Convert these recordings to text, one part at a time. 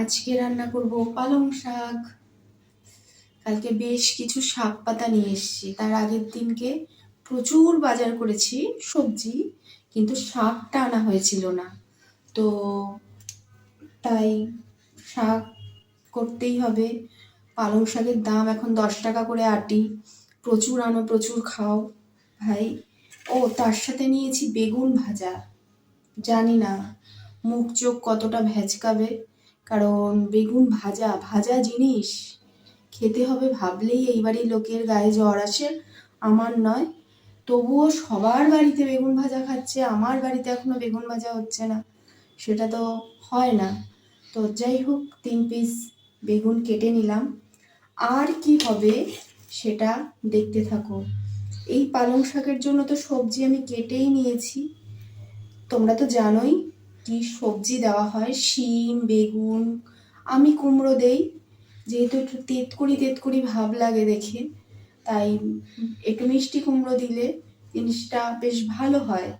আজকে রান্না করব পালং শাক। কালকে বেশ কিছু শাক পাতা নিয়ে এসেছি। তার আগের দিনকে প্রচুর বাজার করেছি সবজি, কিন্তু শাকটা আনা হয়েছিল না। তো তাই শাক করতেই হবে। পালং শাকের দাম এখন দশ টাকা করে আটি। প্রচুর আনো, প্রচুর খাও ভাই। ও, তার সাথে নিয়েছি বেগুন ভাজা। জানি না, মুখ চোখ কতটা ভেজকাবে। কারণ বেগুন ভাজা ভাজা জিনিস খেতে হবে ভাবলেই এই বাড়ির লোকের গায়ে জ্বর আসে, আমার নয়। তবুও সবার বাড়িতে বেগুন ভাজা খাচ্ছে, আমার বাড়িতে এখনও বেগুন ভাজা হচ্ছে না, সেটা তো হয় না। তো যাই হোক, তিন পিস বেগুন কেটে নিলাম। আর কি হবে সেটা দেখতে থাকো। এই পালং শাকের জন্য তো সবজি আমি কেটেই নিয়েছি। তোমরা তো জানোই কি সবজি দেওয়া হয়, শিম, বেগুন, আমি কুমড়ো দেই। যেহেতু একটু তেতকুড়ি তেতকুড়ি ভাব লাগে দেখে, তাই একটু মিষ্টি কুমড়ো দিলে জিনিসটা বেশ ভালো হয়।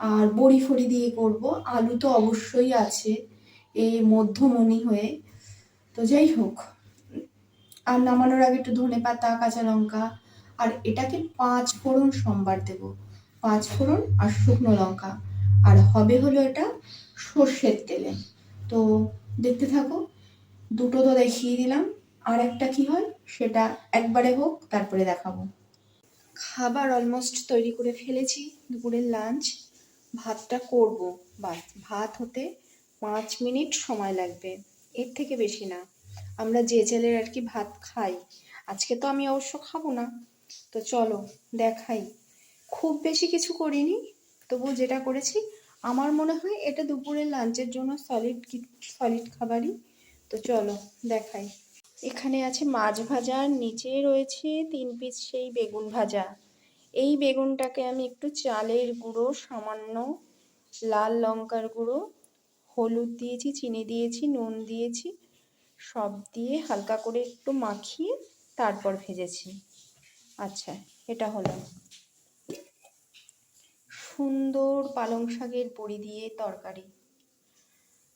আর বড়ি ফড়ি দিয়ে করব, আলু তো অবশ্যই আছে, এ মধ্যমণি হয়ে। তো যাই হোক, আর নামানোর আগে একটু ধনে পাতা, কাঁচা লঙ্কা, আর এটাকে পাঁচ ফোড়ন সোমবার দেব। পাঁচ ফোড়ন আর শুকনো লঙ্কা। আর হবে হলো এটা সর্ষের তেলে। তো দেখতে থাকো, দুটো তো দেখিয়ে দিলাম। আর একটা কি হয়, সেটা একবারে হোক, তারপরে দেখাবো। খাবার অলমোস্ট তৈরি করে ফেলেছি দুপুরের লাঞ্চ ভাতটা করব, বাস। ভাত হতে পাঁচ মিনিট সময় লাগবে, এর থেকে বেশি না। আমরা যে চালের আর কি ভাত খাই, আজকে তো আমি অবশ্য খাব না। তো চলো, দেখাই। খুব বেশি কিছু করিনি তবু যেটা করেছি আমার মনে হয় এটা দুপুরের লাঞ্চের জন্য সলিড সলিড খাবারই। তো চলো, দেখাই। এখানে আছে মাছ ভাজা, আর নিচে রয়েছে তিন পিস সেই বেগুন ভাজা। এই বেগুনটাকে আমি একটু চালের গুঁড়ো, সামান্য লাল লঙ্কার গুঁড়ো, হলুদ দিয়েছি, চিনি দিয়েছি, নুন দিয়েছি, সব দিয়ে হালকা করে একটু মাখিয়ে তারপর ভেজেছি। আচ্ছা এটা হলো। সুন্দর পালং শাকের বড়ি দিয়ে তরকারি।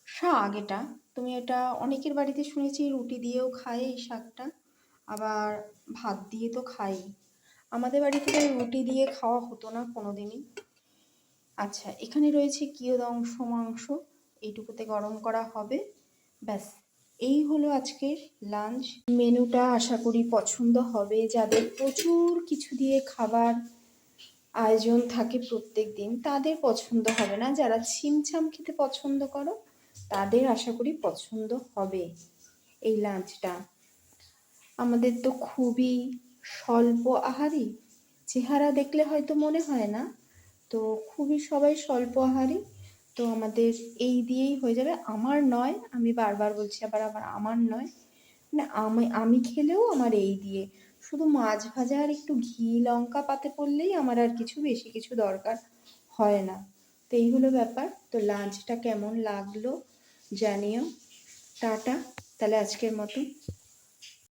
শাক এটা, তুমি এটা অনেকের বাড়িতে শুনেছি রুটি দিয়েও খায় এই শাকটা, আবার ভাত দিয়ে তো খাই আমাদের বাড়িতে রুটি দিয়ে খাওয়া হতো না কোনোদিনই। আচ্ছা এখানে রয়েছে কিয়দংশ মাংস, এইটুকুতে গরম করা হবে। ব্যাস, এই হলো আজকের লাঞ্চ। মেনুটা আশা করি পছন্দ হবে। যাদের প্রচুর কিছু দিয়ে খাবার আয়োজন থাকে প্রত্যেক দিন তাদের পছন্দ হবে না। যারা ছিমছাম খেতে পছন্দ করো, তাদের আশা করি পছন্দ হবে এই লাঞ্চটা। আমাদের তো খুবই স্বল্প আহারি চেহারা দেখলে হয়তো মনে হয় না, তো খুবই সবাই স্বল্প আহারি তো আমাদের এই দিয়েই হয়ে যাবে। আমার নয়, আমি বারবার বলছি আবার আবার আমার নয়। মানে আমি আমি খেলেও আমার এই দিয়ে। শুধু মাছ ভাজা আর একটু ঘি, লঙ্কা পাতে পড়লেই আমার আর কিছু বেশি কিছু দরকার হয় না। তো এই হলো ব্যাপার। তো লাঞ্চটা কেমন লাগল জানিও। টাটা। তাহলে আজকের মতো